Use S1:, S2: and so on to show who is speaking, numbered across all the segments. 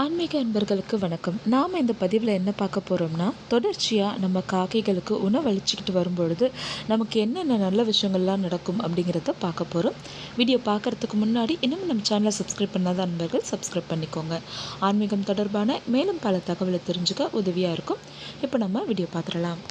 S1: ஆன்மீக அன்பர்களுக்கு வணக்கம். நாம் இந்த பதிவில் என்ன பார்க்க போகிறோம்னா தொடர்ச்சியாக நம்ம காக்கைகளுக்கு உணவளிச்சிக்கிட்டு வரும்பொழுது நமக்கு என்னென்ன நல்ல விஷயங்கள்லாம் நடக்கும் அப்படிங்கிறத பார்க்க போகிறோம் வீடியோ பார்க்குறதுக்கு முன்னாடி இன்னும் நம்ம சேனலை சப்ஸ்கிரைப் பண்ணாத அன்பர்கள் சப்ஸ்கிரைப் பண்ணிக்கோங்க. ஆன்மீகம் தொடர்பான மேலும் பல தகவலை தெரிஞ்சுக்க உதவியாக இருக்கும். இப்போ நம்ம வீடியோ பார்த்துடலாம்.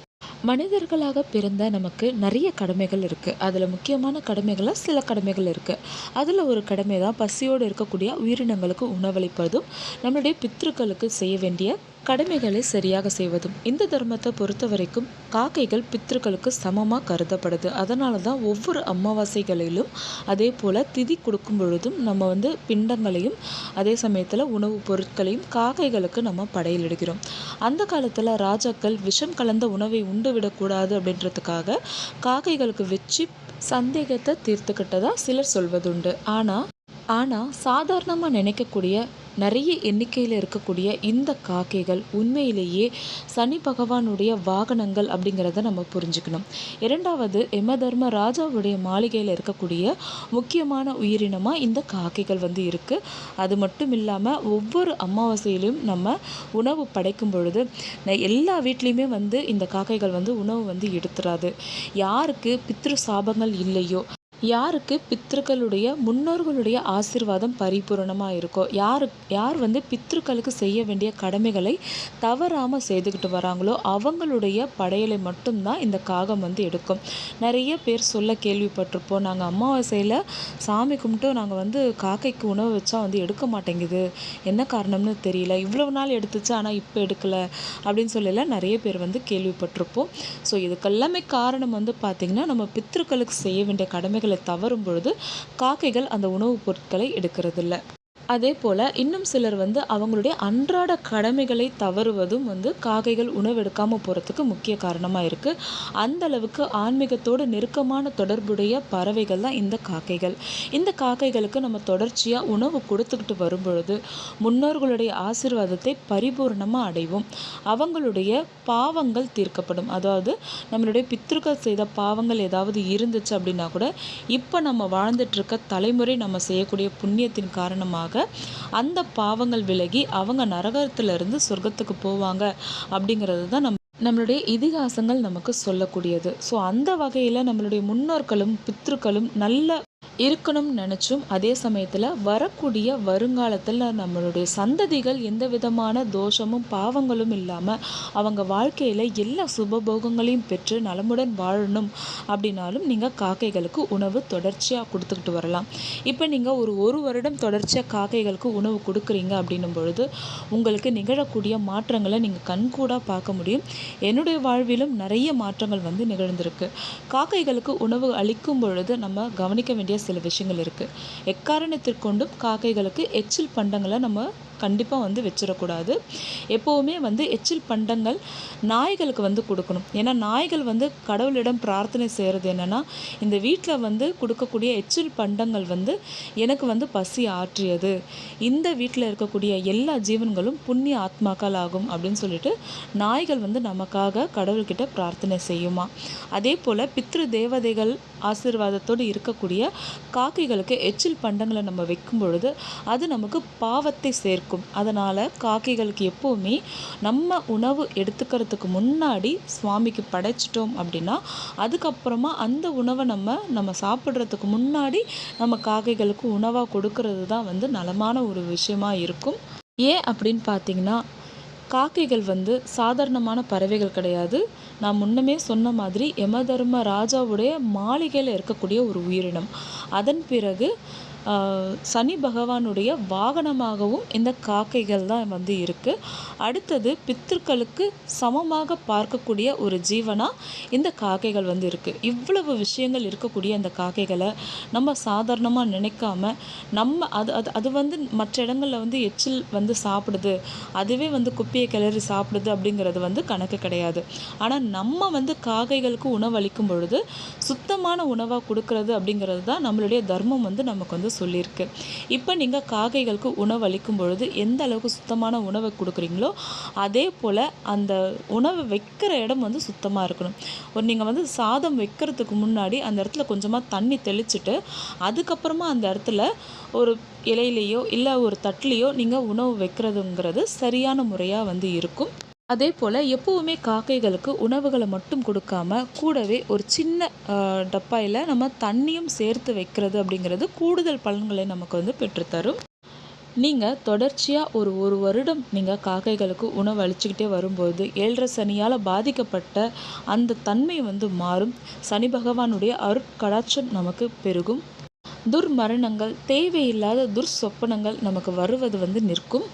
S1: மனிதர்களாக பிறந்த நமக்கு நிறைய கடமைகள் இருக்குது அதில் முக்கியமான கடமைகளாக சில கடமைகள் இருக்குது அதில் ஒரு கடமை தான் பசியோடு இருக்கக்கூடிய உயிரினங்களுக்கு உணவளிப்பதும் நம்மளுடைய பித்ருக்களுக்கு செய்ய வேண்டிய கடமைகளை சரியாக செய்வதும் இந்த தர்மத்தை பொறுத்த வரைக்கும் காக்கைகள் பித்ருக்களுக்கு சமமாக கருதப்படுது. அதனால தான் ஒவ்வொரு அமாவாசைகளிலும் அதே போல் திதி கொடுக்கும் பொழுதும் நம்ம வந்து பிண்டங்களையும் அதே சமயத்தில் உணவுப் பொருட்களையும் காக்கைகளுக்கு நம்ம படையலிடுகிறோம். அந்த காலத்தில் ராஜாக்கள் விஷம் கலந்த உணவை உண்டு விடக்கூடாது அப்படின்றதுக்காக காக்கைகளுக்கு வச்சு சந்தேகத்தை தீர்த்துக்கிட்டதா சிலர் சொல்வதுண்டு. ஆனால் ஆனால் சாதாரணமாக நினைக்கக்கூடிய நிறைய எண்ணிக்கையில் இருக்கக்கூடிய இந்த காக்கைகள் உண்மையிலேயே சனி பகவானுடைய வாகனங்கள் அப்படிங்கிறத நம்ம புரிஞ்சுக்கணும். இரண்டாவது எமதர்ம ராஜாவுடைய மாளிகையில் இருக்கக்கூடிய முக்கியமான உயிரினமாக இந்த காக்கைகள் வந்து இருக்குது அது மட்டும் இல்லாமல் ஒவ்வொரு அமாவாசையிலும் நம்ம உணவு படைக்கும் பொழுது எல்லா வீட்லேயுமே வந்து இந்த காக்கைகள் வந்து உணவு வந்து எடுத்துறாது. யாருக்கு பித்ரு சாபங்கள் இல்லையோ யாருக்கு பித்ருக்களுடைய முன்னோர்களுடைய ஆசிர்வாதம் பரிபூரணமாக இருக்கோ? யாரு யார் வந்து பித்ருக்களுக்கு செய்ய வேண்டிய கடமைகளை தவறாமல் செய்துக்கிட்டு வராங்களோ அவங்களுடைய படையலை மட்டும்தான் இந்த காகம் வந்து எடுக்கும். நிறைய பேர் சொல்ல கேள்விப்பட்டிருப்போம் நாங்கள் அமாவாசையில் சாமி கும்பிட்டு நாங்கள் வந்து காக்கைக்கு உணவு வச்சா வந்து எடுக்க மாட்டேங்குது. என்ன காரணம்னு தெரியல. இவ்வளவு நாள் எடுத்துச்சு ஆனால் இப்போ எடுக்கலை அப்படின்னு சொல்லலாம் நிறைய பேர் வந்து கேள்விப்பட்டிருப்போம். ஸோ இதுக்கெல்லாமே காரணம் வந்து பார்த்திங்கன்னா நம்ம பித்ருக்களுக்கு செய்ய வேண்டிய கடமைகளை தவறும் பொழுது காக்கைகள் அந்த உணவுப் பொருட்களை எடுக்கிறதில்ல. அதே போல் இன்னும் சிலர் வந்து அவங்களுடைய அன்றாட கடமைகளை தவறுவதும் வந்து காக்கைகள் உணவெடுக்காமல் போகிறதுக்கு முக்கிய காரணமாக இருக்குது அந்த அளவுக்கு ஆன்மீகத்தோடு நெருக்கமான தொடர்புடைய பறவைகள் தான் இந்த காக்கைகள் இந்த காக்கைகளுக்கு நம்ம தொடர்ச்சியாக உணவு கொடுத்துக்கிட்டு வரும்பொழுது முன்னோர்களுடைய ஆசிர்வாதத்தை பரிபூர்ணமாக அடைவோம். அவங்களுடைய பாவங்கள் தீர்க்கப்படும். அதாவது நம்மளுடைய பித்திருக்கள் செய்த பாவங்கள் ஏதாவது இருந்துச்சு அப்படின்னா கூட இப்போ நம்ம வாழ்ந்துட்டுருக்க தலைமுறை நம்ம செய்யக்கூடிய புண்ணியத்தின் காரணமாக அந்த பாவங்கள் விலகி அவங்க நரகத்திலிருந்து சொர்க்கத்துக்கு போவாங்க அப்படிங்கிறது தான் நம் நம்மளுடைய இதிகாசங்கள் நமக்கு சொல்லக்கூடியது. ஸோ அந்த வகையில் நம்மளுடைய முன்னோர்களும் பித்ருக்களும் நல்ல இருக்கணும்னு நினச்சும் அதே சமயத்தில் வரக்கூடிய வருங்காலத்தில் நம்மளுடைய சந்ததிகள் எந்த விதமான தோஷமும் பாவங்களும் இல்லாமல் அவங்க வாழ்க்கையில் எல்லா சுபபோகங்களையும் பெற்று நலமுடன் வாழணும் அப்படின்னாலும் நீங்கள் காக்கைகளுக்கு உணவு தொடர்ச்சியாக கொடுத்துக்கிட்டு வரலாம். இப்போ நீங்கள் ஒரு ஒரு வருடம் தொடர்ச்சியாக காக்கைகளுக்கு உணவு கொடுக்குறீங்க அப்படின்னும் பொழுது உங்களுக்கு நிகழக்கூடிய மாற்றங்களை நீங்கள் கண்கூடாக பார்க்க முடியும். என்னுடைய வாழ்விலும் நிறைய மாற்றங்கள் வந்து நிகழ்ந்திருக்கு. காக்கைகளுக்கு உணவு அளிக்கும் பொழுது நம்ம கவனிக்க வேண்டிய சில விஷயங்கள் இருக்குது எக்காரணத்திற்கொண்டும் காக்கைகளுக்கு எச்சில் பண்டங்களை நம்ம கண்டிப்பாக வந்து வச்சிடக்கூடாது. எப்போவுமே வந்து எச்சில் பண்டங்கள் நாய்களுக்கு வந்து கொடுக்கணும். ஏன்னா நாய்கள் வந்து கடவுளிடம் பிரார்த்தனை செய்கிறது என்னென்னா இந்த வீட்டில் வந்து கொடுக்கக்கூடிய எச்சில் பண்டங்கள் வந்து எனக்கு வந்து பசி ஆற்றியது. இந்த வீட்டில் இருக்கக்கூடிய எல்லா ஜீவன்களும் புண்ணிய ஆத்மாக்கள் ஆகும் அப்படின்னு சொல்லிட்டு நாய்கள் வந்து நமக்காக கடவுள்கிட்ட பிரார்த்தனை செய்யுமா. அதே போல் பித்ரு தேவதைகள் ஆசீர்வாதத்தோடு இருக்கக்கூடிய காக்கைகளுக்கு எச்சில் பண்டங்களை நம்ம வைக்கும் பொழுது அது நமக்கு பாவத்தை சேர்க்கும். இருக்கும். அதனால் காக்கைகளுக்கு எப்போவுமே நம்ம உணவு எடுத்துக்கிறதுக்கு முன்னாடி சுவாமிக்கு படைச்சிட்டோம் அப்படின்னா அதுக்கப்புறமா அந்த உணவை நம்ம நம்ம சாப்பிட்றதுக்கு முன்னாடி நம்ம காக்கைகளுக்கு உணவாக கொடுக்கறது தான் வந்து நலமான ஒரு விஷயமா இருக்கும். ஏன் அப்படின்னு பார்த்தீங்கன்னா காக்கைகள் வந்து சாதாரணமான பறவைகள் கிடையாது. நான் முன்னமே சொன்ன மாதிரி யமதர்ம ராஜாவுடைய மாளிகையில் இருக்கக்கூடிய ஒரு உயிரினம். அதன் பிறகு சனி பகவானுடைய வாகனமாகவும் இந்த காக்கைகள் தான் வந்து இருக்குது அடுத்தது பித்திருக்களுக்கு சமமாக பார்க்கக்கூடிய ஒரு ஜீவனாக இந்த காக்கைகள் வந்து இருக்குது இவ்வளவு விஷயங்கள் இருக்கக்கூடிய இந்த காக்கைகளை நம்ம சாதாரணமாக நினைக்காம நம்ம அது அது அது வந்து மற்ற இடங்களில் வந்து எச்சில் வந்து சாப்பிடுது அதுவே வந்து குப்பையை கிளறி சாப்பிடுது அப்படிங்கிறது வந்து கணக்கு கிடையாது. ஆனால் நம்ம வந்து காக்கைகளுக்கு உணவு அளிக்கும் பொழுது சுத்தமான உணவாக கொடுக்கறது அப்படிங்கிறது தான் நம்மளுடைய தர்மம் வந்து நமக்கு வந்து சொல்லியிருக்கு. இப்போ நீங்கள் காக்கைகளுக்கு உணவு அளிக்கும் பொழுது எந்த அளவுக்கு சுத்தமான உணவை கொடுக்குறீங்களோ அதே போல் அந்த உணவை வைக்கிற இடம் வந்து சுத்தமாக இருக்கணும். ஒரு நீங்கள் வந்து சாதம் வைக்கிறதுக்கு முன்னாடி அந்த இடத்துல கொஞ்சமாக தண்ணி தெளிச்சுட்டு அதுக்கப்புறமா அந்த இடத்துல ஒரு இலையிலையோ இல்லை ஒரு தட்டிலையோ நீங்கள் உணவு வைக்கிறதுங்கிறது சரியான முறையாக வந்து இருக்கும். அதே போல் எப்போவுமே காக்கைகளுக்கு உணவுகளை மட்டும் கொடுக்காம கூடவே ஒரு சின்ன டப்பாயில் நம்ம தண்ணியும் சேர்த்து வைக்கிறது அப்படிங்கிறது கூடுதல் பலன்களை நமக்கு வந்து பெற்றுத்தரும். நீங்கள் தொடர்ச்சியாக ஒரு ஒரு வருடம் நீங்கள் காக்கைகளுக்கு உணவு அளிச்சுக்கிட்டே வரும்போது ஏழரை சனியால் பாதிக்கப்பட்ட அந்த தன்மை வந்து மாறும். சனி பகவானுடைய அருட்கடாட்சம் நமக்கு பெருகும். துர்மரணங்கள் தேவையில்லாத துர்சொப்பனங்கள் நமக்கு வருவது வந்து நிற்கும்.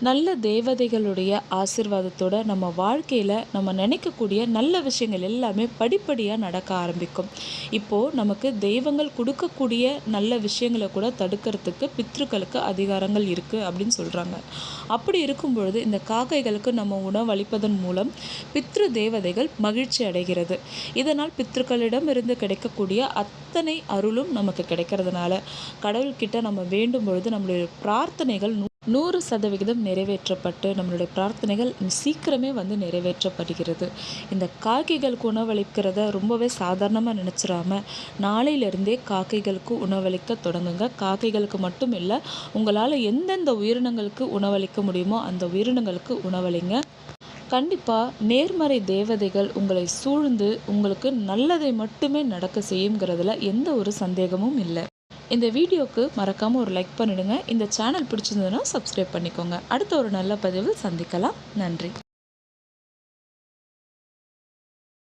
S1: நல்ல தேவதைகளுடைய ஆசிர்வாதத்தோட நம்ம வாழ்க்கையில் நம்ம நினைக்கக்கூடிய நல்ல விஷயங்கள் எல்லாமே படிப்படியாக நடக்க ஆரம்பிக்கும். இப்போது நமக்கு தெய்வங்கள் கொடுக்கக்கூடிய நல்ல விஷயங்களை கூட தடுக்கிறதுக்கு பித்ருக்களுக்கு அதிகாரங்கள் இருக்குது அப்படின்னு சொல்கிறாங்க அப்படி இருக்கும் பொழுது இந்த காக்கைகளுக்கு நம்ம உணவளிப்பதன் மூலம் பித்ரு தேவதைகள் மகிழ்ச்சி அடைகிறது. இதனால் பித்ருக்களிடம் இருந்து கிடைக்கக்கூடிய அத்தனை அருளும் நமக்கு கிடைக்கிறதுனால கடவுள்கிட்ட நம்ம வேண்டும் பொழுது நம்மளுடைய பிரார்த்தனைகள் நூறு சதவிகிதம் நிறைவேற்றப்பட்டு நம்மளுடைய பிரார்த்தனைகள் சீக்கிரமே வந்து நிறைவேற்றப்படுகிறது. இந்த காக்கைகளுக்கு உணவளிக்கிறத ரொம்பவே சாதாரணமாக நினச்சிடாம நாளையிலிருந்தே காக்கைகளுக்கு உணவளிக்க தொடங்குங்க. காக்கைகளுக்கு மட்டும் இல்லை உங்களால் எந்தெந்த உயிரினங்களுக்கு உணவளிக்க முடியுமோ அந்த உயிரினங்களுக்கு உணவளிங்க. கண்டிப்பாக நேர்மறை தேவதைகள் உங்களை சூழ்ந்து உங்களுக்கு நல்லதை மட்டுமே நடக்க செய்யுங்கிறதுல எந்த ஒரு சந்தேகமும் இல்லை. இந்த வீடியோவுக்கு மறக்காமல் ஒரு லைக் பண்ணிவிடுங்க இந்த சேனல் பிடிச்சிருந்ததுன்னா சப்ஸ்கிரைப் பண்ணிக்கோங்க. அடுத்த ஒரு நல்ல பதிவில் சந்திக்கலாம். நன்றி.